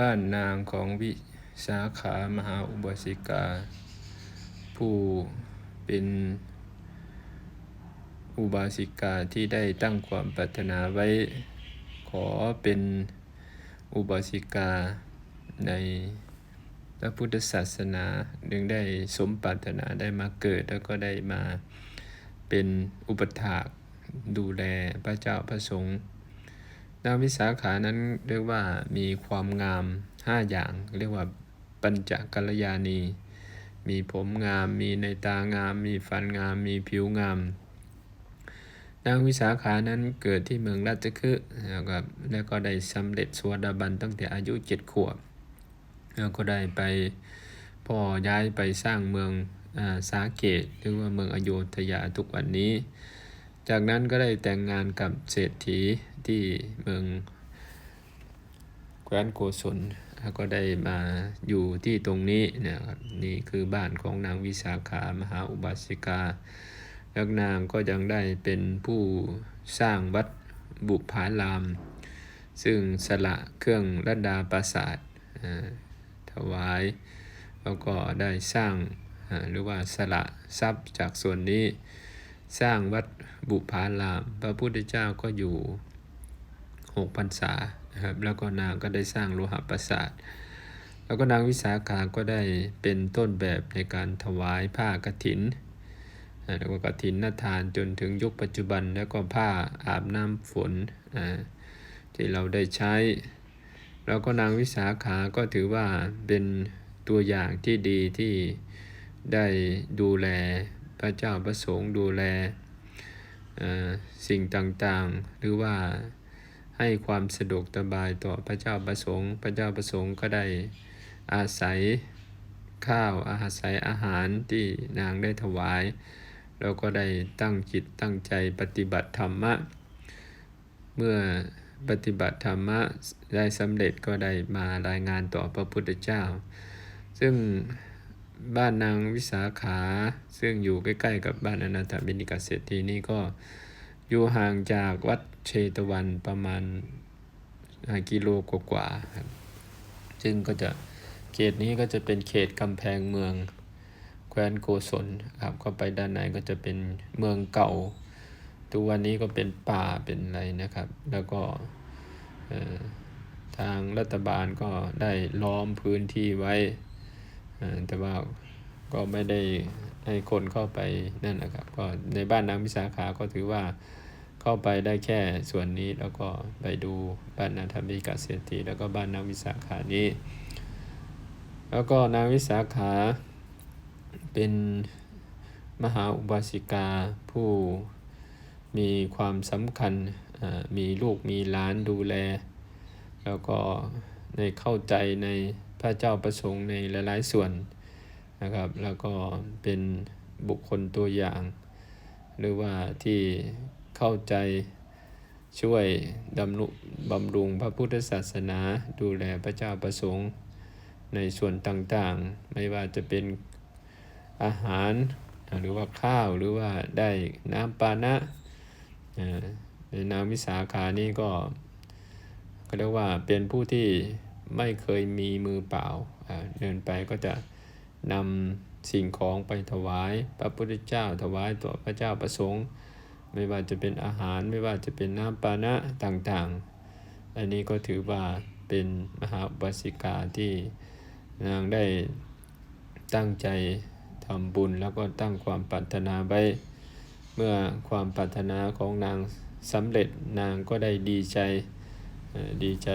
บ้านนางของวิสาขามหาอุบาสิกา ผู้เป็นอุบาสิกาที่ได้ตั้งความปรารถนาไว้ ขอเป็นอุบาสิกาในพระพุทธศาสนาดึงได้สมปรารถนาได้มาเกิดแล้วก็ได้มาเป็นอุปถากดูแลพระเจ้าพระสงฆ์ นางวิสาขานั้นเรียกว่ามีความงามห้าอย่าง เรียกว่าปัญจกัลยาณี มีผมงาม มีในตางาม มีฟันงาม มีผิวงาม นางวิสาขานั้นเกิดที่เมืองราชคฤห์นะครับแล้วก็ได้สำเร็จสวดาบันตั้งแต่อายุเจ็ดขวบ แล้วก็ได้ไปพ่อย้ายไปสร้างเมืองอาสาเกตหรือว่าเมืองอโยธยาทุกวันนี้ จากนั้นก็ได้แต่งงานกับเศรษฐีที่เมืองแคว้นโกศลแล้วก็ได้มาอยู่ที่ตรงนี้นะครับนี่คือบ้านของนางวิสาขามหาอุบาสิกาแล้วนางก็ยังได้เป็นผู้สร้างวัดบุพาราม ซึ่งสละเครื่องรัดาปราสาทถวายแล้วก็ได้สร้างหรือว่าสละทรัพย์จากส่วนนี้ สร้างวัดบุพาราม พระพุทธเจ้าก็อยู่หกพรรษานะครับ แล้วก็นางก็ได้สร้างโลหะปราสาท แล้วก็นางวิสาขาก็ได้เป็นต้นแบบในการถวายผ้ากฐินแล้วก็กฐินนาทานจนถึงยุคปัจจุบัน แล้วก็ผ้าอาบน้ำฝนที่เราได้ใช้ แล้วก็นางวิสาขาก็ถือว่าเป็นตัวอย่างที่ดีที่ได้ดูแล พระเจ้าประสงค์ดูแลสิ่งต่างๆ หรือว่าให้ความสะดวกสบายต่อพระเจ้าประสงค์ พระเจ้าประสงค์ก็ได้อาศัยข้าวอาศัยอาหารที่นางได้ถวายแล้วก็ได้ตั้งจิตตั้งใจปฏิบัติธรรมะ เมื่อปฏิบัติธรรมะได้สำเร็จก็ได้มารายงานต่อพระพุทธเจ้า ซึ่ง บ้านนางวิสาขา ซึ่งอยู่ใกล้ๆกับบ้านอนาถบิณฑิกาเศรษฐีนี่ก็อยู่ห่างจากวัดเชตวันประมาณกิโลกว่าๆครับซึ่งก็จะเขตนี้ก็จะเป็นเขตกำแพงเมืองแคว้นโกศลครับเข้าไปด้านในก็จะเป็นเมืองเก่าทุกวันนี้ก็เป็นป่าเป็นอะไรนะครับ แล้วก็ทางรัฐบาลก็ได้ล้อมพื้นที่ไว้ แต่ว่าก็ไม่ได้ให้คนเข้าไปนั่นนะครับ ก็ในบ้านนางวิสาขาก็ถือว่าเข้าไปได้แค่ส่วนนี้แล้วก็ไปดูบ้านนาธรรมิกาเศรษฐีแล้วก็บ้านนางวิสาขานี้ แล้วก็นางวิสาขาเป็นมหาอุบาสิกาผู้มีความสำคัญมีลูกมีหลานดูแล แล้วก็ในเข้าใจใน พระเจ้าประสงค์ในหลาย ๆ ส่วนนะครับ แล้วก็เป็นบุคคลตัวอย่าง หรือว่าที่เข้าใจช่วยดำรุบำรุงพระพุทธศาสนา ดูแลพระเจ้าประสงค์ในส่วนต่างๆ ไม่ว่าจะเป็นอาหารหรือว่าข้าวหรือว่าได้น้ำปานะอ่าในนางวิสาขานี่ก็ก็เรียกว่าเป็นผู้ที่ ไม่เคยมีมือเปล่าเดินไปก็จะนำสิ่งของไปถวายพระพุทธเจ้า ถวายต่อพระเจ้าประสงค์ ไม่ว่าจะเป็นอาหารไม่ว่าจะเป็นน้ำปานะต่างๆ อันนี้ก็ถือว่าเป็นมหาบาสิกาที่นางได้ตั้งใจทำบุญแล้วก็ตั้งความปรารถนาไว้ เมื่อความปรารถนาของนางสำเร็จนางก็ได้ดีใจดีใจ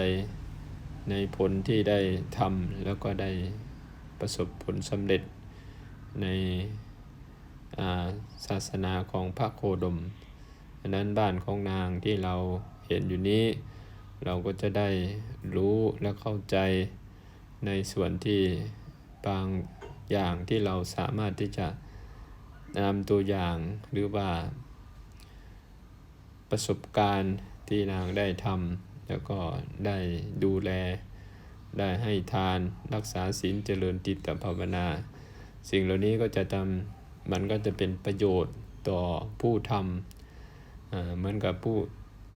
ในผลที่ได้ทำแล้วก็ได้ประสบผลสำเร็จในาศาสนาของพระโคดมอันนั้นบ้านของนางที่เราเห็นอยู่นี้ เราก็จะได้รู้และเข้าใจในส่วนที่บางอย่างที่เราสามารถที่จะนำตัวอย่างหรือว่า ประสบการณ์ที่นางได้ทำ แล้วก็ได้ดูแล ได้ให้ทานรักษาศีลเจริญจิตภาวนา สิ่งเหล่านี้ก็จะทำมันก็จะเป็นประโยชน์ต่อผู้ทำเหมือนกับผู้